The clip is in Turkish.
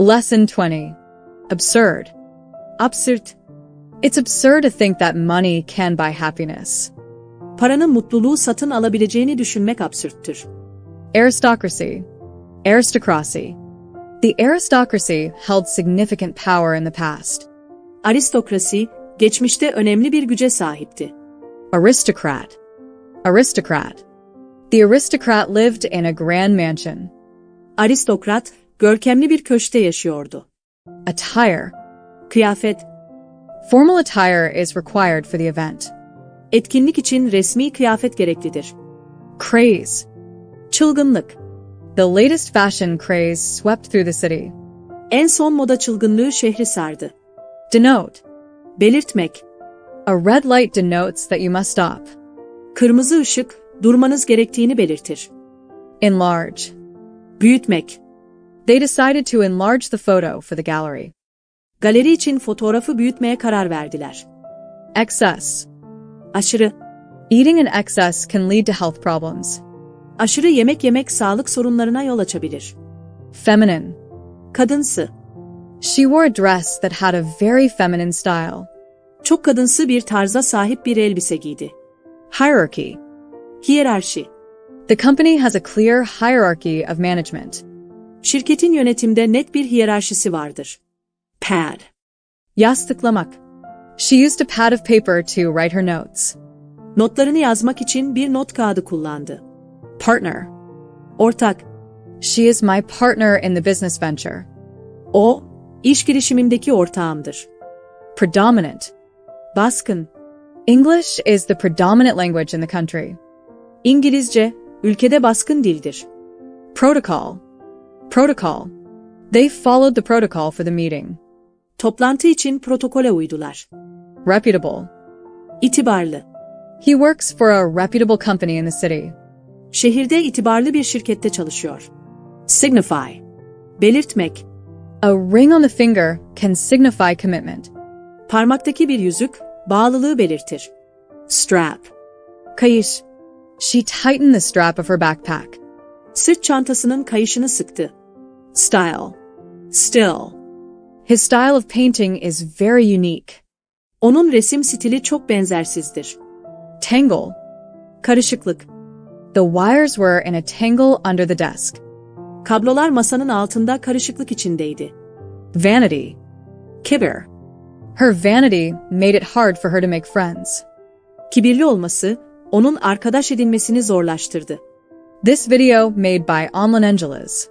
Lesson 20. Absurd. Absurd. It's absurd to think that money can buy happiness. Paranın mutluluğu satın alabileceğini düşünmek absürttür. Aristocracy. Aristocracy. The aristocracy held significant power in the past. Aristokrasi, geçmişte önemli bir güce sahipti. Aristocrat. Aristocrat. The aristocrat lived in a grand mansion. Aristokrat, görkemli bir köşkte yaşıyordu. Attire. Kıyafet, Formal attire is required for the event. etkinlik için resmi kıyafet gereklidir. Craze. Çılgınlık, The latest fashion craze swept through the city. en son moda çılgınlığı şehri sardı. Denote. Belirtmek, A red light denotes that you must stop. kırmızı ışık, durmanız gerektiğini belirtir. Enlarge. Büyütmek, They decided to enlarge the photo for the gallery. galeri için fotoğrafı büyütmeye karar verdiler. Excess. Aşırı, Eating in excess can lead to health problems. aşırı yemek yemek sağlık sorunlarına yol açabilir. Feminine. Kadınsı, She wore a dress that had a very feminine style. çok kadınsı bir tarza sahip bir elbise giydi. Hierarchy. Hiyerarşi, The company has a clear hierarchy of management. Şirketin yönetimde net bir hiyerarşisi vardır. Pad, yastıklamak, She used a pad of paper to write her notes. notlarını yazmak için bir not kağıdı kullandı. Partner. Ortak, She is my partner in the business venture. o, iş girişimimdeki ortağımdır. Predominant. Baskın, English is the predominant language in the country. İngilizce, ülkede baskın dildir. Protocol. Protocol. They followed the protocol for the meeting. Toplantı için protokole uydular. Reputable. İtibarlı, He works for a reputable company in the city. şehirde itibarlı bir şirkette çalışıyor. Signify, belirtmek, A ring on the finger can signify commitment. parmaktaki bir yüzük, bağlılığı belirtir. Strap, kayış, She tightened the strap of her backpack. sırt çantasının kayışını sıktı. Style, still, His style of painting is very unique. onun resim stili çok benzersizdir. Tangle. Karışıklık, The wires were in a tangle under the desk. kablolar masanın altında karışıklık içindeydi. Vanity. Kibir, Her vanity made it hard for her to make friends. kibirli olması, onun arkadaş edinmesini zorlaştırdı. This video made by Amlan Angeles.